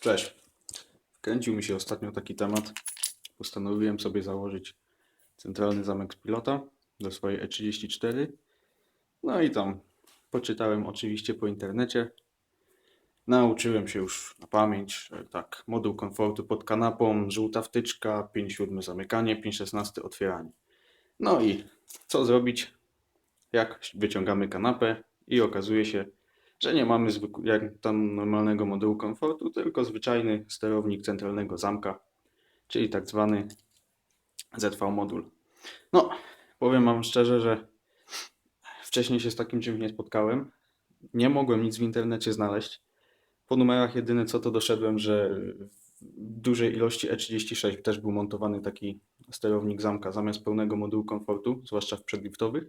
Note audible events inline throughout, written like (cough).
Cześć. Wkręcił mi się ostatnio taki temat. Postanowiłem sobie założyć centralny zamek z pilota do swojej E34. No i tam poczytałem oczywiście po internecie. Nauczyłem się już na pamięć, tak, moduł komfortu pod kanapą, żółta wtyczka, 5,7 zamykanie, 5,16 otwieranie. No i co zrobić, jak wyciągamy kanapę i okazuje się, że nie mamy jak tam normalnego modułu komfortu, tylko zwyczajny sterownik centralnego zamka, czyli tak zwany ZV modul. No, powiem Wam szczerze, że wcześniej się z takim czymś nie spotkałem. Nie mogłem nic w internecie znaleźć. Po numerach jedyne co to doszedłem, że w dużej ilości E36 też był montowany taki sterownik zamka zamiast pełnego modułu komfortu, zwłaszcza w przedliftowych.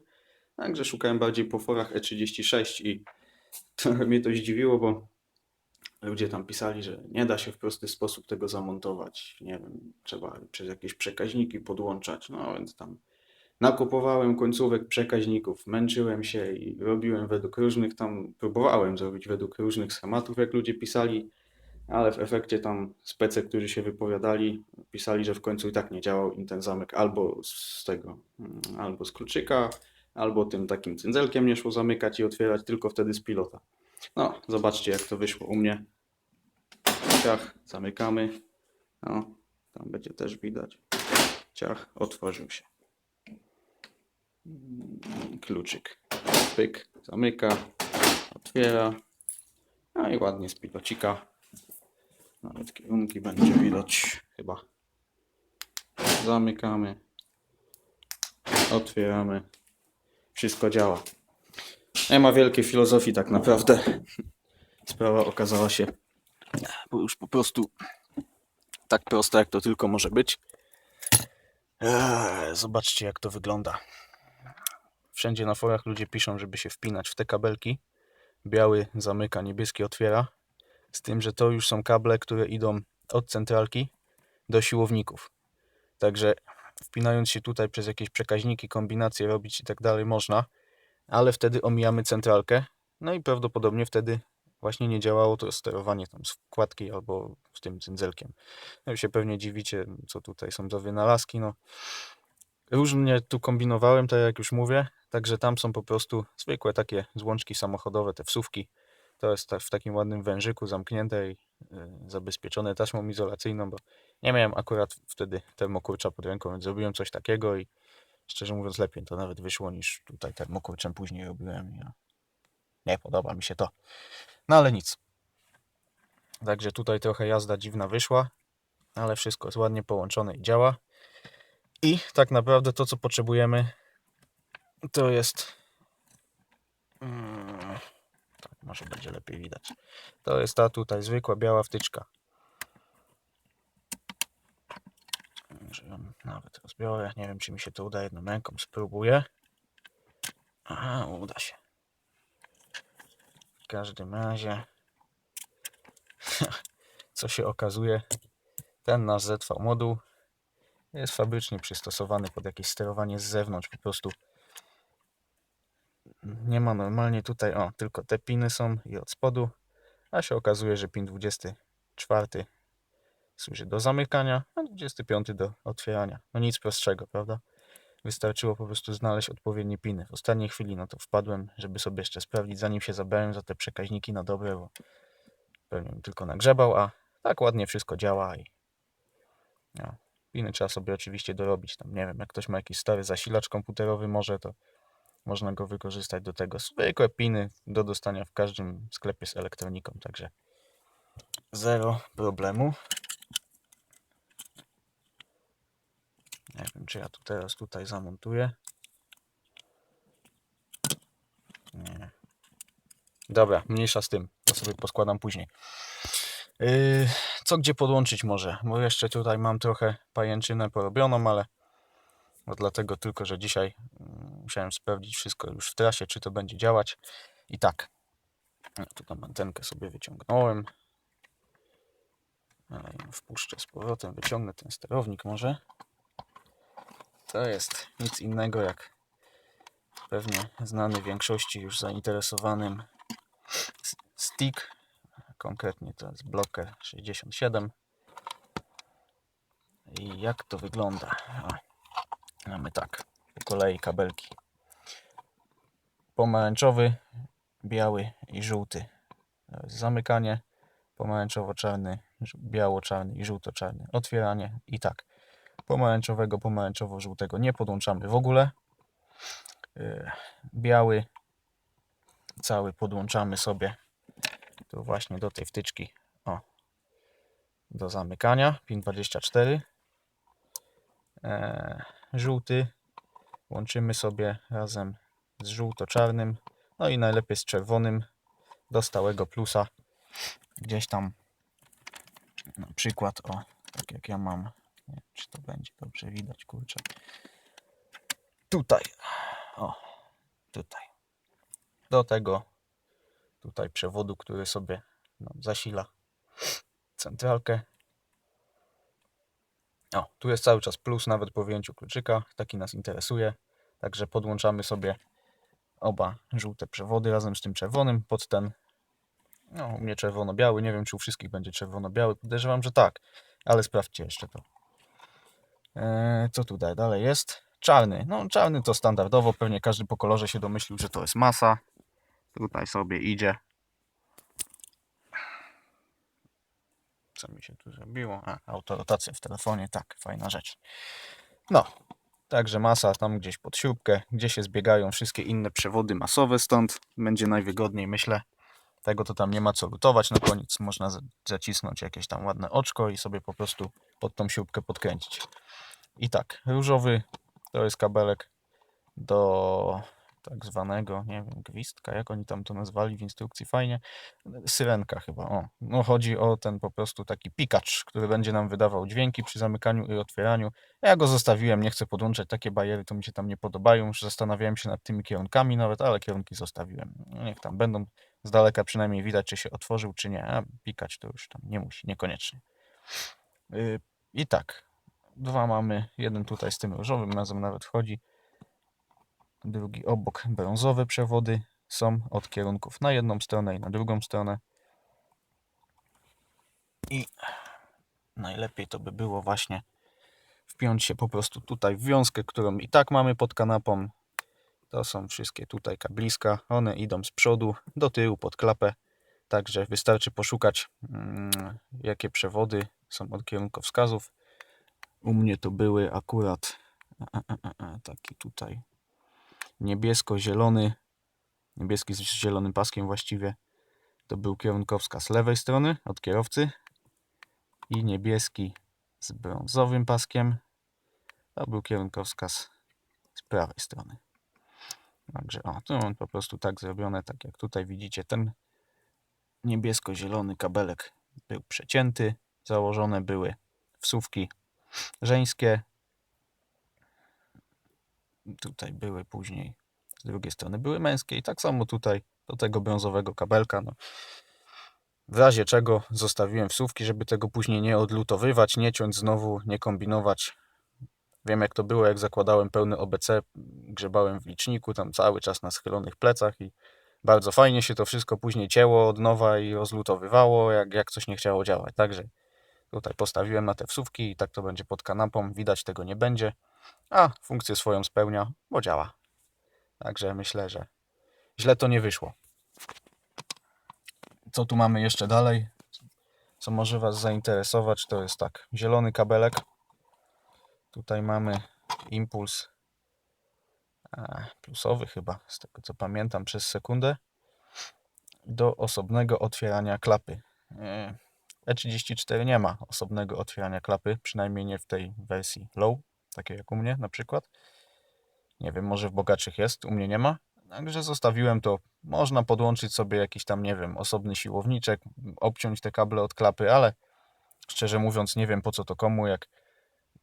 Także szukałem bardziej po forach E36 i trochę mnie to zdziwiło, bo ludzie tam pisali, że nie da się w prosty sposób tego zamontować. Nie wiem, trzeba przez jakieś przekaźniki podłączać. No więc tam nakupowałem końcówek przekaźników, męczyłem się i robiłem według różnych tam, próbowałem zrobić według różnych schematów, jak ludzie pisali, ale w efekcie tam spece, którzy się wypowiadali, pisali, że w końcu i tak nie działał im ten zamek albo z tego, mm, albo z kluczyka, albo tym takim cyndzelkiem nie szło zamykać i otwierać, tylko wtedy z pilota. No, zobaczcie jak to wyszło u mnie. Ciach, zamykamy. No, tam będzie też widać. Ciach, otworzył się. Kluczyk. Pyk, zamyka, otwiera. No i ładnie z pilocika. Nawet kierunki będzie widać chyba. Zamykamy. Otwieramy. Wszystko działa. Nie ma wielkiej filozofii tak naprawdę. Sprawa okazała się bo już po prostu tak prosta, jak to tylko może być. Eee, Zobaczcie, jak to wygląda. Wszędzie na forach ludzie piszą, żeby się wpinać w te kabelki. Biały zamyka, niebieski otwiera. Z tym, że to już są kable, które idą od centralki do siłowników. Także wpinając się tutaj przez jakieś przekaźniki, kombinacje robić i tak dalej można, ale wtedy omijamy centralkę. No i prawdopodobnie wtedy właśnie nie działało to sterowanie tam z wkładki albo z tym cyndzelkiem. No się pewnie dziwicie, co tutaj są za wynalazki. No, różnie tu kombinowałem, tak jak już mówię, także tam są po prostu zwykłe takie złączki samochodowe, te wsówki. To jest w takim ładnym wężyku zamknięte i y, zabezpieczone taśmą izolacyjną, bo nie miałem akurat wtedy termokurcza pod ręką, więc zrobiłem coś takiego i szczerze mówiąc lepiej to nawet wyszło niż tutaj termokurczem później robiłem. Ja... Nie podoba mi się to. No ale nic. Także tutaj trochę jazda dziwna wyszła, ale wszystko jest ładnie połączone i działa. I tak naprawdę to, co potrzebujemy, to jest. Może będzie lepiej widać. To jest ta tutaj zwykła biała wtyczka. Że ją nawet rozbiorę. Nie wiem, czy mi się to uda jedną ręką. Spróbuję. Aha, uda się. W każdym razie, (laughs) co się okazuje, ten nasz ZV moduł jest fabrycznie przystosowany pod jakieś sterowanie z zewnątrz. Po prostu nie ma normalnie tutaj, o, tylko te piny są i od spodu, a się okazuje, że pin 24 służy do zamykania, a 25 do otwierania. No nic prostszego, prawda? Wystarczyło po prostu znaleźć odpowiednie piny. W ostatniej chwili no to wpadłem, żeby sobie jeszcze sprawdzić, zanim się zabrałem za te przekaźniki na dobre, bo pewnie bym tylko nagrzebał, a tak ładnie wszystko działa i no, piny trzeba sobie oczywiście dorobić. Tam nie wiem, jak ktoś ma jakiś stary zasilacz komputerowy może, to można go wykorzystać do tego. Zwykłe piny do dostania w każdym sklepie z elektroniką, także zero problemu. Nie wiem, czy ja tu teraz tutaj zamontuję. Nie. Dobra, mniejsza z tym. To sobie poskładam później. Yy, co gdzie podłączyć może? Bo jeszcze tutaj mam trochę pajęczynę porobioną, ale no dlatego tylko, że dzisiaj mm, musiałem sprawdzić wszystko już w trasie, czy to będzie działać. I tak. No, tu antenkę sobie wyciągnąłem. Ale ją wpuszczę z powrotem, wyciągnę ten sterownik może. To jest nic innego jak pewnie znany większości już zainteresowanym stick konkretnie to jest bloker 67. I jak to wygląda? O, mamy tak, kolei kabelki. Pomarańczowy, biały i żółty. Zamykanie, pomarańczowo-czarny, biało-czarny i żółto-czarny. Otwieranie i tak. Pomarańczowego, pomarańczowo-żółtego nie podłączamy w ogóle. Yy, Biały cały podłączamy sobie tu właśnie do tej wtyczki. O, do zamykania. Pin 24. E, żółty łączymy sobie razem z żółto-czarnym. No i najlepiej z czerwonym do stałego plusa. Gdzieś tam na przykład, o, tak jak ja mam. Nie wiem, czy to będzie dobrze widać, kurczę. Tutaj. O, tutaj. Do tego tutaj przewodu, który sobie no, zasila centralkę. O, tu jest cały czas plus, nawet po wyjęciu kluczyka. Taki nas interesuje. Także podłączamy sobie oba żółte przewody razem z tym czerwonym pod ten. No, u mnie czerwono-biały. Nie wiem, czy u wszystkich będzie czerwono-biały. Podejrzewam, że tak, ale sprawdźcie jeszcze to. Eee, co tutaj dalej jest? Czarny. No, czarny to standardowo. Pewnie każdy po kolorze się domyślił, że to jest masa. Tutaj sobie idzie. Co mi się tu zrobiło? A, autorotacja w telefonie, tak, fajna rzecz. No, także masa tam gdzieś pod śrubkę, gdzie się zbiegają wszystkie inne przewody masowe, stąd będzie najwygodniej, myślę. Tego to tam nie ma co lutować, na koniec można zacisnąć jakieś tam ładne oczko i sobie po prostu pod tą śrubkę podkręcić. I tak, różowy to jest kabelek do tak zwanego, nie wiem, gwizdka, jak oni tam to nazwali w instrukcji, fajnie. Syrenka chyba, o. No chodzi o ten po prostu taki pikacz, który będzie nam wydawał dźwięki przy zamykaniu i otwieraniu. Ja go zostawiłem, nie chcę podłączać, takie bariery to mi się tam nie podobają. Już zastanawiałem się nad tymi kierunkami nawet, ale kierunki zostawiłem. No, Niech tam będą, z daleka przynajmniej widać, czy się otworzył, czy nie. A pikać to już tam nie musi, niekoniecznie. Yy, I tak, dwa mamy, jeden tutaj z tym różowym razem nawet wchodzi drugi obok brązowe przewody są od kierunków na jedną stronę i na drugą stronę. I najlepiej to by było właśnie wpiąć się po prostu tutaj w wiązkę, którą i tak mamy pod kanapą. To są wszystkie tutaj kabliska. One idą z przodu do tyłu pod klapę. Także wystarczy poszukać, mm, jakie przewody są od kierunkowskazów. U mnie to były akurat a, a, a, taki tutaj niebiesko-zielony, niebieski z zielonym paskiem właściwie, to był kierunkowskaz z lewej strony od kierowcy i niebieski z brązowym paskiem, to był kierunkowskaz z prawej strony. Także o, tu mam po prostu tak zrobione, tak jak tutaj widzicie, ten niebiesko-zielony kabelek był przecięty, założone były wsówki żeńskie, tutaj były później z drugiej strony były męskie i tak samo tutaj do tego brązowego kabelka. No. W razie czego zostawiłem wsówki, żeby tego później nie odlutowywać, nie ciąć znowu, nie kombinować. Wiem jak to było, jak zakładałem pełny OBC, grzebałem w liczniku, tam cały czas na schylonych plecach i bardzo fajnie się to wszystko później cięło od nowa i rozlutowywało, jak, jak coś nie chciało działać. Także tutaj postawiłem na te wsówki i tak to będzie pod kanapą, widać tego nie będzie a funkcję swoją spełnia, bo działa. Także myślę, że źle to nie wyszło. Co tu mamy jeszcze dalej? Co może Was zainteresować, to jest tak, zielony kabelek. Tutaj mamy impuls a, plusowy chyba, z tego co pamiętam, przez sekundę do osobnego otwierania klapy. E, E34 nie ma osobnego otwierania klapy, przynajmniej nie w tej wersji low takie jak u mnie na przykład. Nie wiem, może w bogatszych jest, u mnie nie ma. Także zostawiłem to. Można podłączyć sobie jakiś tam, nie wiem, osobny siłowniczek, obciąć te kable od klapy, ale szczerze mówiąc, nie wiem po co to komu, jak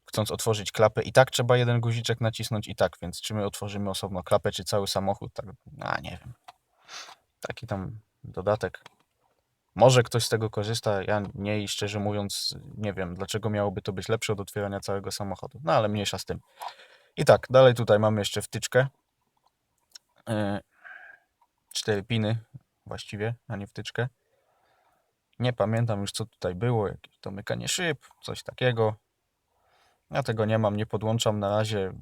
chcąc otworzyć klapę i tak trzeba jeden guziczek nacisnąć i tak, więc czy my otworzymy osobno klapę, czy cały samochód, tak, a nie wiem. Taki tam dodatek. Może ktoś z tego korzysta, ja nie i szczerze mówiąc nie wiem, dlaczego miałoby to być lepsze od otwierania całego samochodu. No ale mniejsza z tym. I tak, dalej tutaj mamy jeszcze wtyczkę. Yy, Cztery piny właściwie, a nie wtyczkę. Nie pamiętam już co tutaj było, jakieś domykanie szyb, coś takiego. Ja tego nie mam, nie podłączam na razie.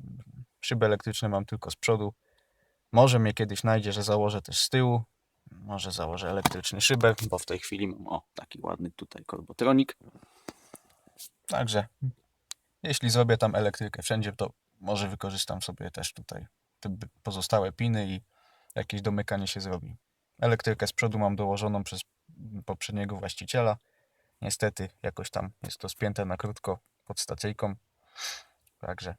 Szyby elektryczne mam tylko z przodu. Może mnie kiedyś znajdzie, że założę też z tyłu. Może założę elektryczny szybę, bo w tej chwili mam o taki ładny tutaj korbotronik. Także jeśli zrobię tam elektrykę wszędzie, to może wykorzystam sobie też tutaj te pozostałe piny i jakieś domykanie się zrobi. Elektrykę z przodu mam dołożoną przez poprzedniego właściciela. Niestety jakoś tam jest to spięte na krótko pod stacyjką. Także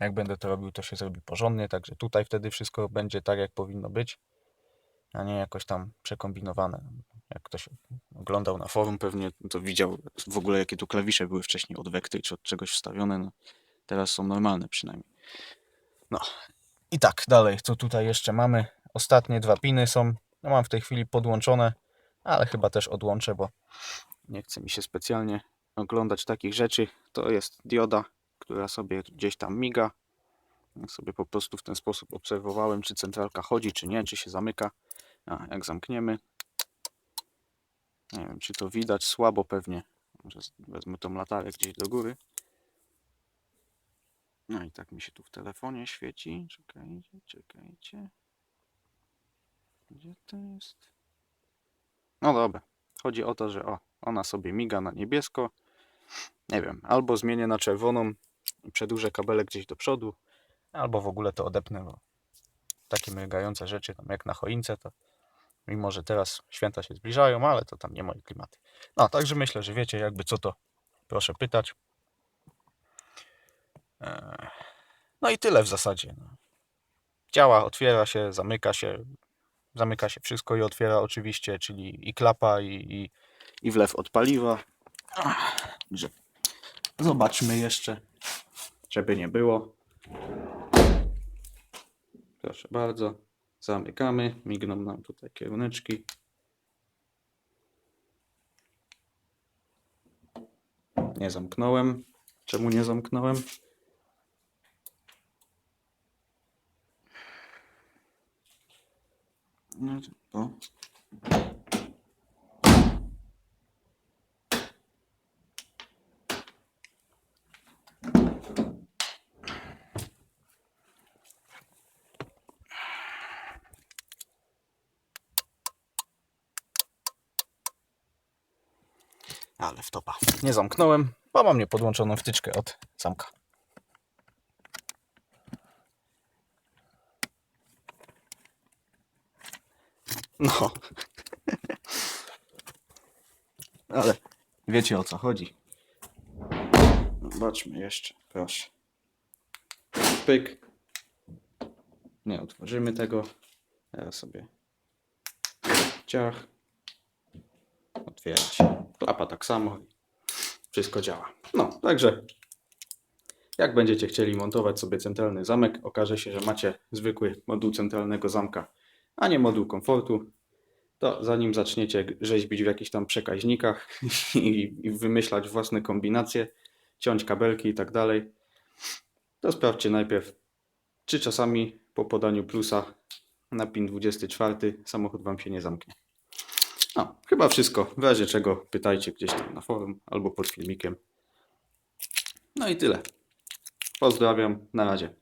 jak będę to robił, to się zrobi porządnie. Także tutaj wtedy wszystko będzie tak, jak powinno być, a nie jakoś tam przekombinowane. Jak ktoś oglądał na forum, pewnie to widział w ogóle, jakie tu klawisze były wcześniej od Vectry czy od czegoś wstawione. No, teraz są normalne przynajmniej. No i tak, dalej, co tutaj jeszcze mamy? Ostatnie dwa piny są. No mam w tej chwili podłączone, ale chyba też odłączę, bo nie chce mi się specjalnie oglądać takich rzeczy. To jest dioda, która sobie gdzieś tam miga. Ja sobie po prostu w ten sposób obserwowałem, czy centralka chodzi, czy nie, czy się zamyka. A jak zamkniemy, nie wiem, czy to widać, słabo pewnie. Może wezmę tą latarę gdzieś do góry. No i tak mi się tu w telefonie świeci. Czekajcie, czekajcie. Gdzie to jest? No dobra. Chodzi o to, że o, ona sobie miga na niebiesko. Nie wiem, albo zmienię na czerwoną i przedłużę kabelek gdzieś do przodu, albo w ogóle to odepnę, bo takie mrygające rzeczy, tam jak na choince, to mimo, że teraz święta się zbliżają, ale to tam nie moje klimaty. No, także myślę, że wiecie jakby co to, proszę pytać. Eee, No i tyle w zasadzie. No. Działa, otwiera się, zamyka się, zamyka się wszystko i otwiera oczywiście, czyli i klapa, i, i, i wlew od paliwa. Zobaczmy jeszcze, żeby nie było. Proszę bardzo, zamykamy, migną nam tutaj kieruneczki. Nie zamknąłem. Czemu nie zamknąłem? No, bo Ale wtopa. Nie zamknąłem, bo mam niepodłączoną wtyczkę od zamka. No. Ale wiecie o co chodzi. Zobaczmy jeszcze, proszę. Pyk. Nie otworzymy tego. Teraz sobie ciach. Otwiera się. Klapa tak samo. Wszystko działa. No, także jak będziecie chcieli montować sobie centralny zamek, okaże się, że macie zwykły moduł centralnego zamka, a nie moduł komfortu, to zanim zaczniecie rzeźbić w jakichś tam przekaźnikach (laughs) i, i wymyślać własne kombinacje, ciąć kabelki i tak dalej, to sprawdźcie najpierw, czy czasami po podaniu plusa na pin 24 samochód Wam się nie zamknie. No, chyba wszystko. W razie czego pytajcie gdzieś tam na forum albo pod filmikiem. No i tyle. Pozdrawiam. Na razie.